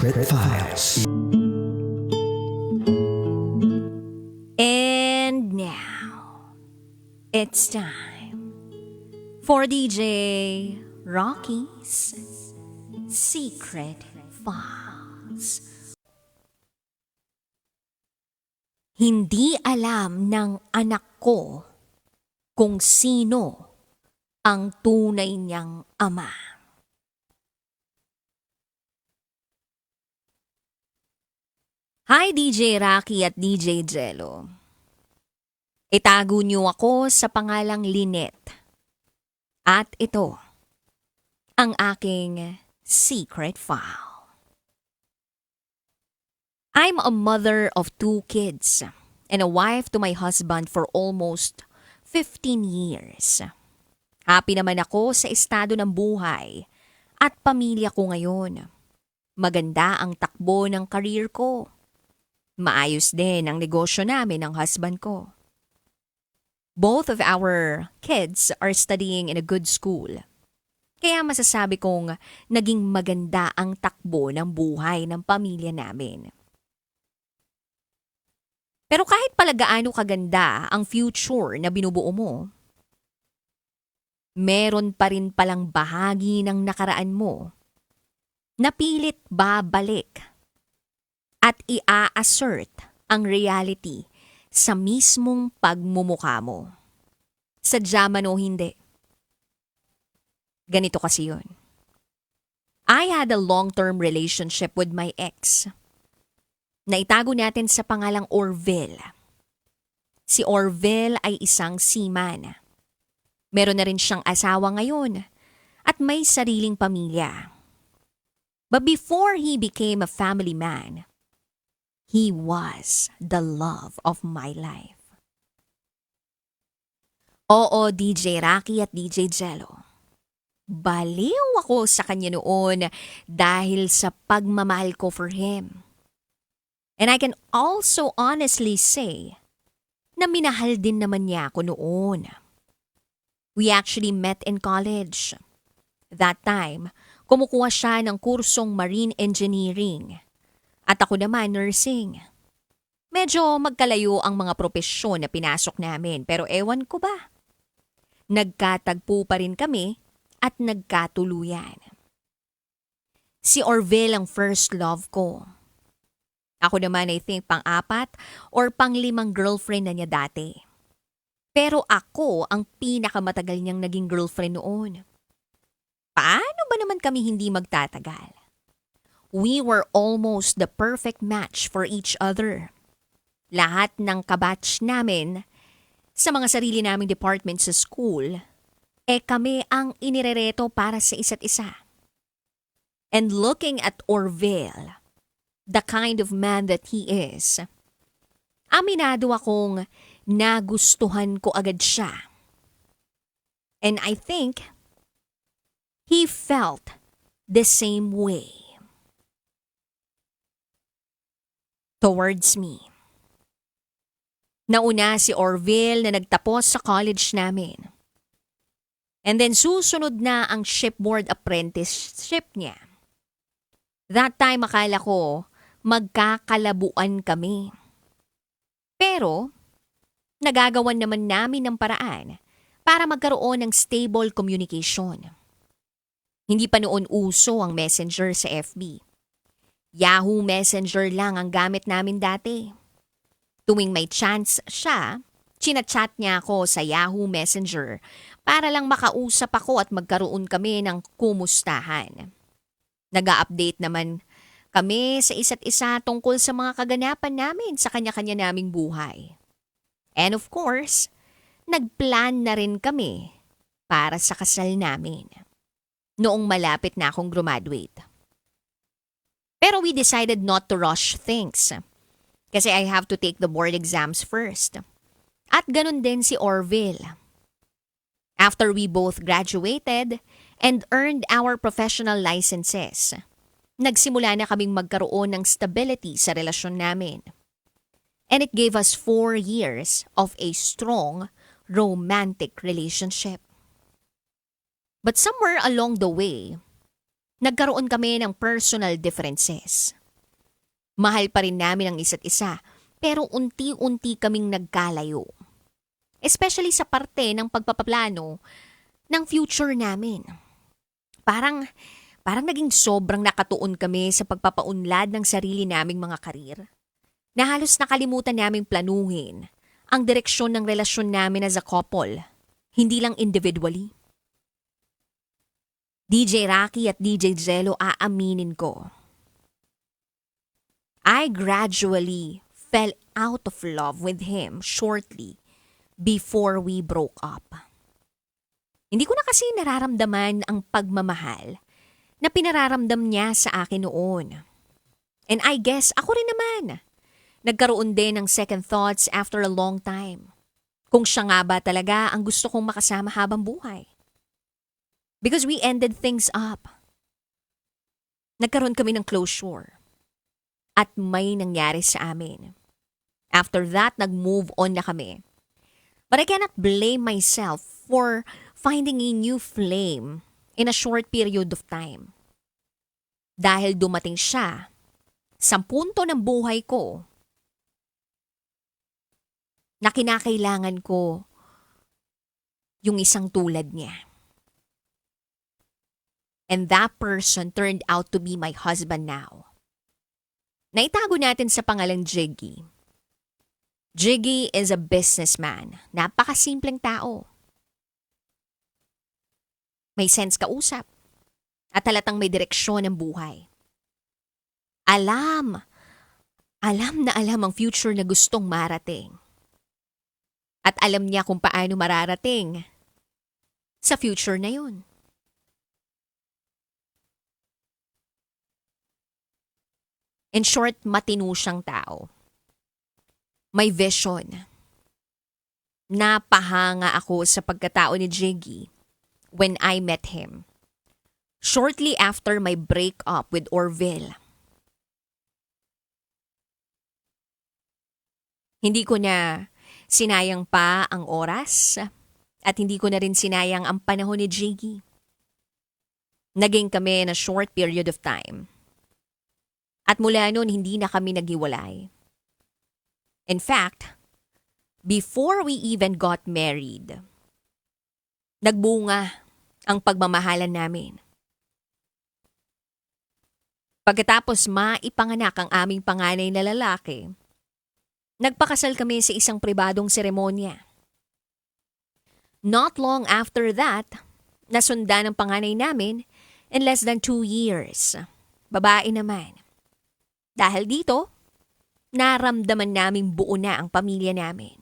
Secret Files. And now, it's time for DJ Rocky's Secret Files. Hindi alam ng anak ko kung sino ang tunay niyang ama. Hi DJ Rocky at DJ Jello. Itago niyo ako sa pangalang Lynette. At ito, ang aking secret file. I'm a mother of two kids and a wife to my husband for almost 15 years. Happy naman ako sa estado ng buhay at pamilya ko ngayon. Maganda ang takbo ng career ko. Maayos din ang negosyo namin ng husband ko. Both of our kids are studying in a good school. Kaya masasabi kong naging maganda ang takbo ng buhay ng pamilya namin. Pero kahit pala gaano kaganda ang future na binubuo mo, meron pa rin palang bahagi ng nakaraan mo na pilit babalik at ia-assert ang reality sa mismong pagmumukha mo. Sadya man o hindi. Ganito kasi yun. I had a long-term relationship with my ex. Naitago natin sa pangalang Orville. Si Orville ay isang seaman. Meron na rin siyang asawa ngayon at may sariling pamilya. But before he became a family man, He was the love of my life. Oo, DJ Rocky at DJ Jello. Baliw ako sa kanya noon dahil sa pagmamahal ko for him. And I can also honestly say na minahal din naman niya ako noon. We actually met in college. That time, kumukuha siya ng kursong marine engineering at ako naman nursing. Medyo magkalayo ang mga propesyon na pinasok namin pero ewan ko ba. Nagkatagpo pa rin kami at nagkatuluyan. Si Orville ang first love ko. Ako naman I think pang-apat or pang-limang girlfriend na niya dati. Pero ako ang pinakamatagal niyang naging girlfriend noon. Paano ba naman kami hindi magtatagal? We were almost the perfect match for each other. Lahat ng kabatch namin sa mga sarili naming department sa school, eh kami ang inirereto para sa isa't isa. And looking at Orville, the kind of man that he is, aminado akong nagustuhan ko agad siya. And I think he felt the same way. Towards me. Nauna si Orville na nagtapos sa college namin. And then susunod na ang shipboard apprenticeship niya. That time akala ko magkakalabuan kami. Pero nagagawan naman namin ng paraan para magkaroon ng stable communication. Hindi pa noon uso ang messenger sa FB. Yahoo Messenger lang ang gamit namin dati. Tuwing may chance siya, chinachat niya ako sa Yahoo Messenger para lang makausap ako at magkaroon kami ng kumustahan. Nag-update naman kami sa isa't isa tungkol sa mga kaganapan namin sa kanya-kanya naming buhay. And of course, nagplan na rin kami para sa kasal namin. Noong malapit na akong graduate. Pero we decided not to rush things. Kasi I have to take the board exams first. At ganun din si Orville. After we both graduated and earned our professional licenses, nagsimula na kaming magkaroon ng stability sa relasyon namin. And it gave us four years of a strong, romantic relationship. But somewhere along the way, nagkaroon kami ng personal differences. Mahal pa rin namin ang isa't isa, pero unti-unti kaming nagkalayo. Especially sa parte ng pagpapaplano ng future namin. Parang, parang naging sobrang nakatuon kami sa pagpapaunlad ng sarili naming mga karir. Na halos nakalimutan naming planuhin ang direksyon ng relasyon namin as a couple, hindi lang individually. DJ Rocky at DJ Jello aaminin ko. I gradually fell out of love with him shortly before we broke up. Hindi ko na kasi nararamdaman ang pagmamahal na pinararamdam niya sa akin noon. And I guess ako rin naman. Nagkaroon din ng second thoughts after a long time. Kung siya nga ba talaga ang gusto kong makasama habang buhay. Because we ended things up. Nagkaroon kami ng closure. At may nangyari sa amin. After that, nag-move on na kami. But I cannot blame myself for finding a new flame in a short period of time. Dahil dumating siya sa punto ng buhay ko na kinakailangan ko yung isang tulad niya. And that person turned out to be my husband now. Naitago natin sa pangalang Jiggy. Jiggy is a businessman. Napakasimpleng tao. May sense kausap. At halatang may direksyon ng buhay. Alam. Alam na alam ang future na gustong marating. At alam niya kung paano mararating sa future na yun. In short, matino siyang tao. May vision. Napahanga ako sa pagkatao ni Jiggy when I met him. Shortly after my breakup with Orville. Hindi ko na sinayang pa ang oras at hindi ko na rin sinayang ang panahon ni Jiggy. Naging kami na short period of time. At mula noon, hindi na kami naghiwalay. In fact, before we even got married, nagbunga ang pagmamahalan namin. Pagkatapos maipanganak ang aming panganay na lalaki, nagpakasal kami sa isang pribadong seremonya. Not long after that, nasundan ang panganay namin in less than two years. Babae naman. Dahil dito, naramdaman namin buo na ang pamilya namin.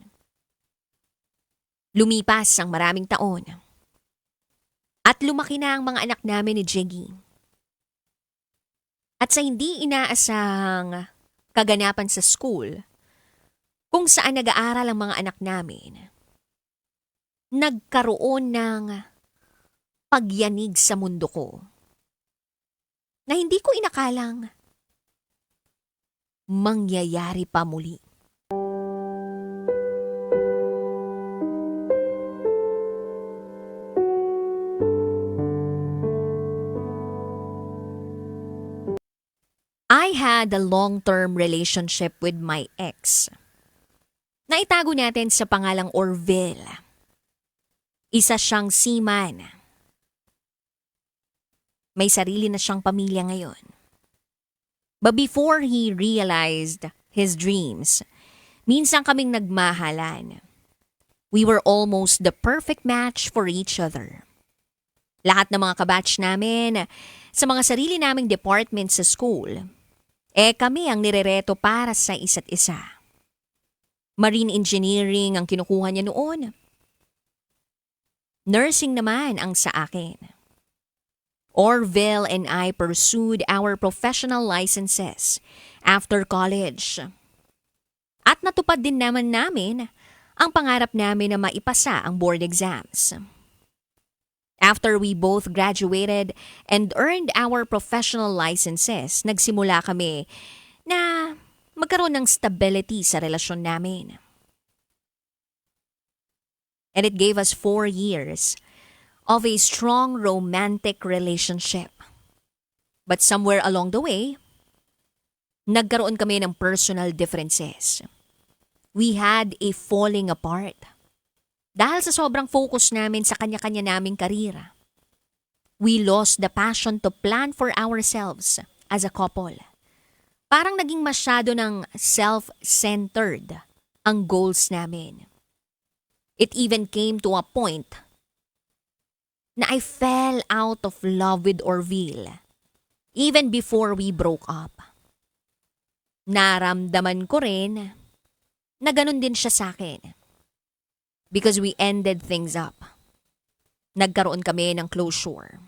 Lumipas ang maraming taon. At lumaki na ang mga anak namin ni Jiggy. At sa hindi inaasang kaganapan sa school, kung saan nag-aaral ang mga anak namin, nagkaroon ng pagyanig sa mundo ko na hindi ko inakalang mangyayari pa muli. I had a long-term relationship with my ex. Naitago natin sa pangalang Orville. Isa siyang seaman. May sarili na siyang pamilya ngayon. But before he realized his dreams, minsan kaming nagmahalan. We were almost the perfect match for each other. Lahat ng mga kabatch namin sa mga sarili naming department sa school, eh kami ang nirereto para sa isa't isa. Marine engineering ang kinukuha niya noon. Nursing naman ang sa akin. Orville and I pursued our professional licenses after college. At natupad din naman namin ang pangarap namin na maipasa ang board exams. After we both graduated and earned our professional licenses, nagsimula kami na magkaroon ng stability sa relasyon namin. And it gave us four years of a strong romantic relationship. But somewhere along the way, nagkaroon kami ng personal differences. We had a falling apart. Dahil sa sobrang focus namin sa kanya-kanya naming karira. We lost the passion to plan for ourselves as a couple. Parang naging masyado ng self-centered ang goals namin. It even came to a point na I fell out of love with Orville even before we broke up. Naramdaman ko rin na ganun din siya sa akin. Because we ended things up. Nagkaroon kami ng closure.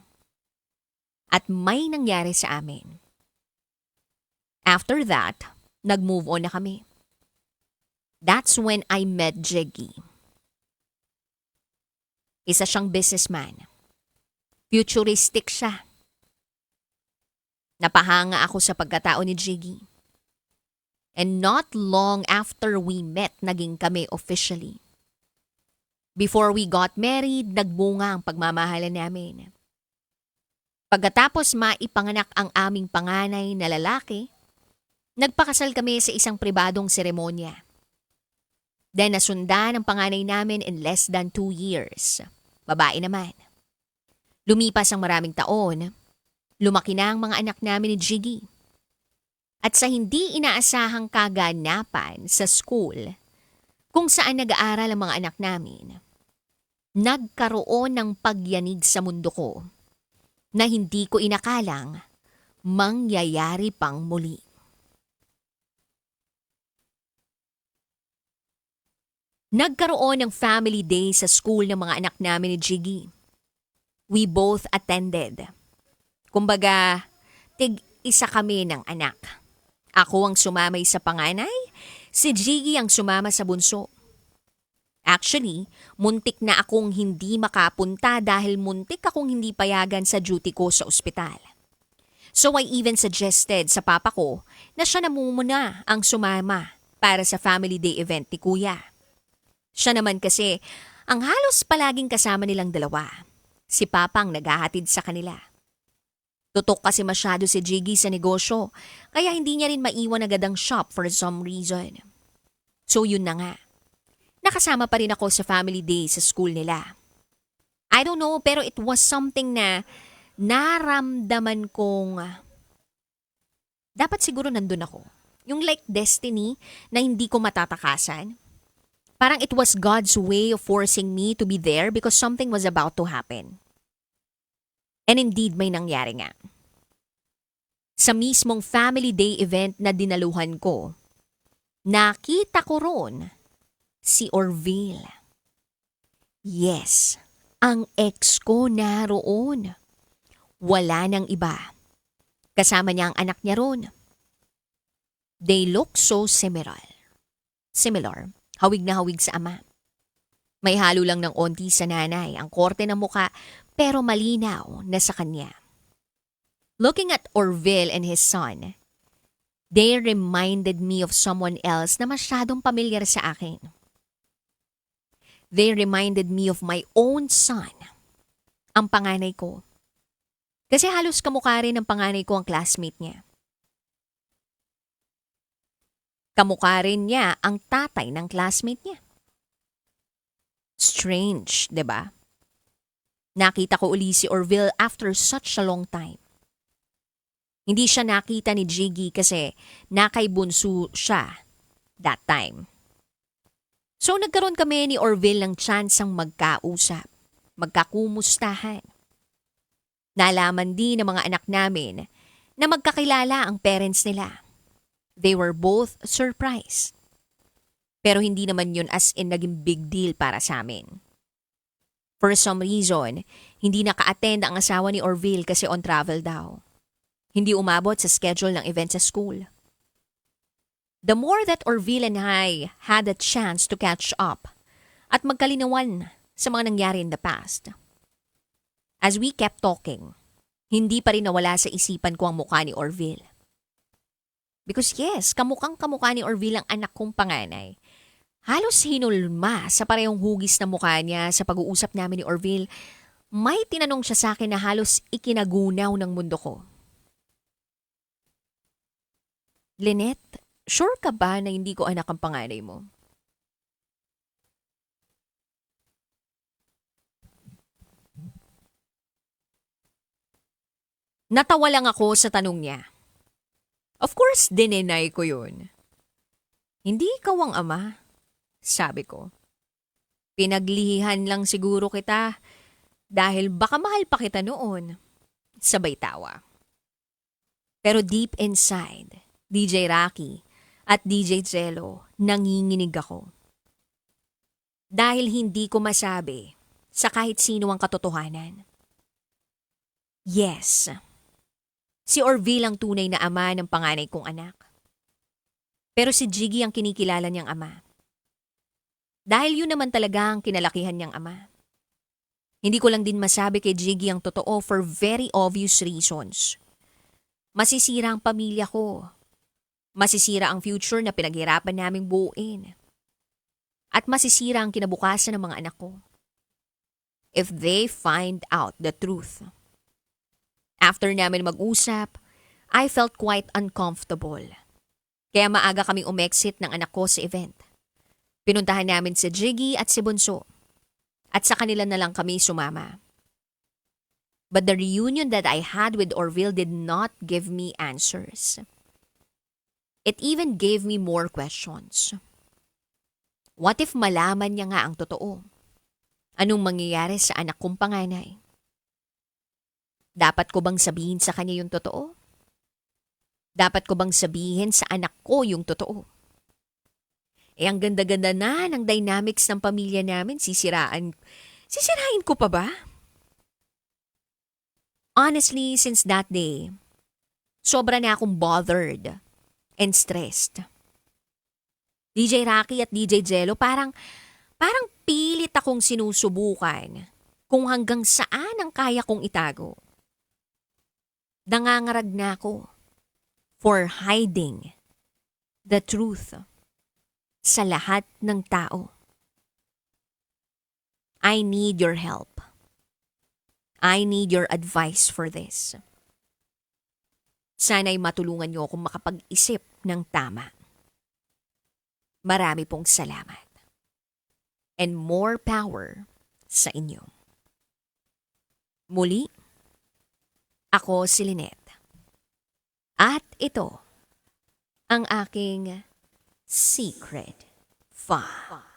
At may nangyari sa amin. After that, nag-move on na kami. That's when I met Jiggy. Isa siyang businessman. Futuristic siya. Napahanga ako sa pagkatao ni Jiggy. And not long after we met, naging kami officially. Before we got married, nagbunga ang pagmamahalan namin. Pagkatapos maipanganak ang aming panganay na lalaki, nagpakasal kami sa isang pribadong seremonya. Then nasundan ang panganay namin in less than two years. Babae naman. Lumipas ang maraming taon, lumaki na ang mga anak namin ni Jiggy. At sa hindi inaasahang kaganapan sa school, kung saan nag-aaral ang mga anak namin, nagkaroon ng pagyanig sa mundo ko na hindi ko inakalang mangyayari pang muli. Nagkaroon ng family day sa school ng mga anak namin ni Jiggy. We both attended. Kumbaga, tig isa kami ng anak. Ako ang sumamay sa panganay, si Jiggy ang sumama sa bunso. Actually, muntik na akong hindi makapunta dahil muntik akong hindi payagan sa duty ko sa ospital. So I even suggested sa papa ko na siya na muna ang sumama para sa family day event ni kuya. Siya naman kasi ang halos palaging kasama nilang dalawa. Si papa ang naghahatid sa kanila. Tutok kasi masyado si Jiggy sa negosyo, kaya hindi niya rin maiwan agad ang shop for some reason. So yun na nga. Nakasama pa rin ako sa family day sa school nila. I don't know, pero it was something na naramdaman kong dapat siguro nandun ako. Yung like destiny na hindi ko matatakasan. Parang it was God's way of forcing me to be there because something was about to happen. And indeed, may nangyari nga. Sa mismong family day event na dinaluhan ko, nakita ko ron si Orville. Yes, ang ex ko naroon. Wala nang iba. Kasama niya ang anak niya ron. They look so similar. Similar, hawig na hawig sa ama. May halo lang ng onti sa nanay, ang korte ng muka, pero malinaw na sa kanya. Looking at Orville and his son, they reminded me of someone else na masyadong pamilyar sa akin. They reminded me of my own son, ang panganay ko. Kasi halos kamukha rin ng panganay ko ang classmate niya. Kamukha rin niya ang tatay ng classmate niya. Strange, ba? Nakita ko uli si Orville after such a long time. Hindi siya nakita ni Jiggy kasi nakaibunso siya that time. So nagkaroon kami ni Orville ng tsansang magkausap, magkakumustahan. Nalaman din ng mga anak namin na magkakilala ang parents nila. They were both surprised. Pero hindi naman yun as in naging big deal para sa amin. For some reason, hindi naka-attend ang asawa ni Orville kasi on travel daw. Hindi umabot sa schedule ng event sa school. The more that Orville and I had a chance to catch up at magkalinawan sa mga nangyari in the past. As we kept talking, hindi pa rin nawala sa isipan ko ang mukha ni Orville. Because yes, kamukhang kamukha ni Orville ang anak kong panganay. Halos hinulma sa parehong hugis na mukha niya sa pag-uusap namin ni Orville. May tinanong siya sa akin na halos ikinagunaw ng mundo ko. Lynette, sure ka ba na hindi ko anak ang panganay mo? Natawa lang ako sa tanong niya. Of course, dinenay ko yun. Hindi ikaw ang ama, sabi ko. Pinaglihihan lang siguro kita dahil baka mahal pa kita noon. Sabay tawa. Pero deep inside, DJ Rocky at DJ Jello, nanginginig ako. Dahil hindi ko masabi sa kahit sino ang katotohanan. Yes, si Orville ang tunay na ama ng panganay kong anak. Pero si Jiggy ang kinikilala niyang ama. Dahil yun naman talaga ang kinalakihan niyang ama. Hindi ko lang din masabi kay Jiggy ang totoo for very obvious reasons. Masisira ang pamilya ko. Masisira ang future na pinaghirapan naming buuin. At masisira ang kinabukasan ng mga anak ko. If they find out the truth. After namin mag-usap, I felt quite uncomfortable. Kaya maaga kaming umexit ng anak ko sa event. Pinuntahan namin si Jiggy at si Bunso. At sa kanila na lang kami sumama. But the reunion that I had with Orville did not give me answers. It even gave me more questions. What if malaman niya nga ang totoo? Anong mangyayari sa anak kong panganay? Dapat ko bang sabihin sa kanya yung totoo? Dapat ko bang sabihin sa anak ko yung totoo? Eh, ang ganda-ganda na ng dynamics ng pamilya namin, sisiraan. Sisirain ko pa ba? Honestly, since that day, sobra na akong bothered and stressed. DJ Rocky at DJ Jello, parang, parang pilit akong sinusubukan kung hanggang saan ang kaya kong itago. Nangangarag na ako for hiding the truth sa lahat ng tao. I need your help. I need your advice for this. Sana'y matulungan niyo akong makapag-isip ng tama. Marami pong salamat. And more power sa inyo. Muli, ako si Lynette. At ito ang aking secret file.